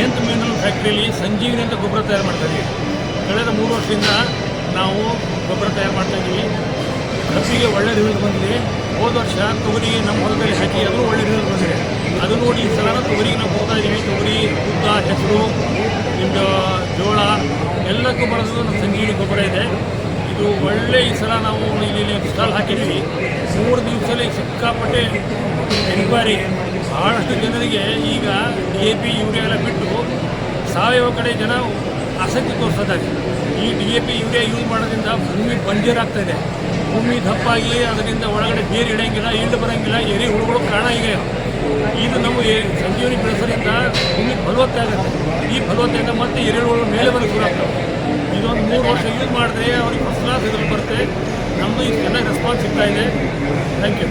ಫ್ಯಾಕ್ಟ್ರಿಯಲ್ಲಿ ಸಂಜೀವಿನಿ ಅಂತ ಗೊಬ್ಬರ ತಯಾರು ಮಾಡ್ತಾ ಇದ್ದೀವಿ ಕಳೆದ ಮೂರು ವರ್ಷದಿಂದ ನಾವು ಗೊಬ್ಬರ ತಯಾರು ಮಾಡ್ತಾ ಇದ್ದೀವಿ ಕಬ್ಬಿಗೆ ಒಳ್ಳೆ ರಿಸಲ್ಟ್ ಬಂದಿದೆ. ಹೋದ ವರ್ಷ ತೊಗರಿಗೆ ನಮ್ಮ ಹೊಲದಲ್ಲಿ ಹಾಕಿ ಅದು ಒಳ್ಳೆ ರಿಸಲ್ಟ್ ಬಂದಿದೆ. ಅದು ನೋಡಿ ಈ ಸಲ ತೊಗರಿಗೆ ನಾವು ಹೋಗ್ತಾ ಇದ್ದೀವಿ ತೊಗರಿ, ಉದ್ದ, ಹೆಸರು ನಿಮ್ಮದು ಜೋಳ, ಎಲ್ಲಕ್ಕೂ ಬಳಸೋದು ನಮ್ಮ ಸಂಜೀವಿನಿ ಗೊಬ್ಬರ ಇದೆ. ಇದು ಒಳ್ಳೆ ಈ ಸಲ ನಾವು ಇಲ್ಲಿ ಸ್ಟಾಲ್ ಹಾಕಿದ್ದೀವಿ. ಮೂರು ದಿವಸದಲ್ಲಿ ಸಿಕ್ಕಾಪಟ್ಟೆ ಎನ್ಕ್ವೈರಿ ಬಹಳಷ್ಟು ಜನರಿಗೆ ಈಗ ಡಿ ಎ ಪಿ ಯೂರಿಯಾ ಎಲ್ಲ ಬಿಟ್ಟು ಸಾವಯವ ಕಡೆ ಜನ ಆಸಕ್ತಿ ತೋರಿಸ್ತಾರೆ ಈ D A P urea use ಮಾಡೋದ್ರಿಂದ ಭೂಮಿ ಬಂಜರಾಗ್ತಾ ಇದೆ. ಭೂಮಿ ದಪ್ಪಾಗಿ, ಅದರಿಂದ ಒಳಗಡೆ ಬೇರೆ ಇಡೋಂಗಿಲ್ಲ ಈಲ್ಡ್ ಬರೋಂಗಿಲ್ಲ, ಎರೆ ಹುಳುಗಳು ಕಾರಣ ಇದೆ ಇದು ನಮ್ಮ ಸಂಜೀವನಿ ಬೆಳೆಸೋದ್ರಿಂದ ಭೂಮಿ ಫಲವತ್ತೆ ಆಗುತ್ತೆ. ಈ ಫಲವತ್ತೆಯಿಂದ ಮತ್ತೆ ಎರೆಹುಳುಗಳು ಮೇಲೆ ಬರೋಕ್ಕೆ ಶುರು ಆಗ್ತವೆ ಇದೊಂದು ಮೂರು ವರ್ಷ ಯೂಸ್ ಮಾಡಿದ್ರೆ ಅವ್ರಿಗೆ ಫಸ್ಟ್ ಕ್ಲಾಸ್ ಇದ್ರಲ್ಲಿ ಬರುತ್ತೆ. ನಮ್ಮದು ಚೆನ್ನಾಗಿ ರೆಸ್ಪಾನ್ಸ್ ಸಿಗ್ತಾ ಇದೆ. Thank you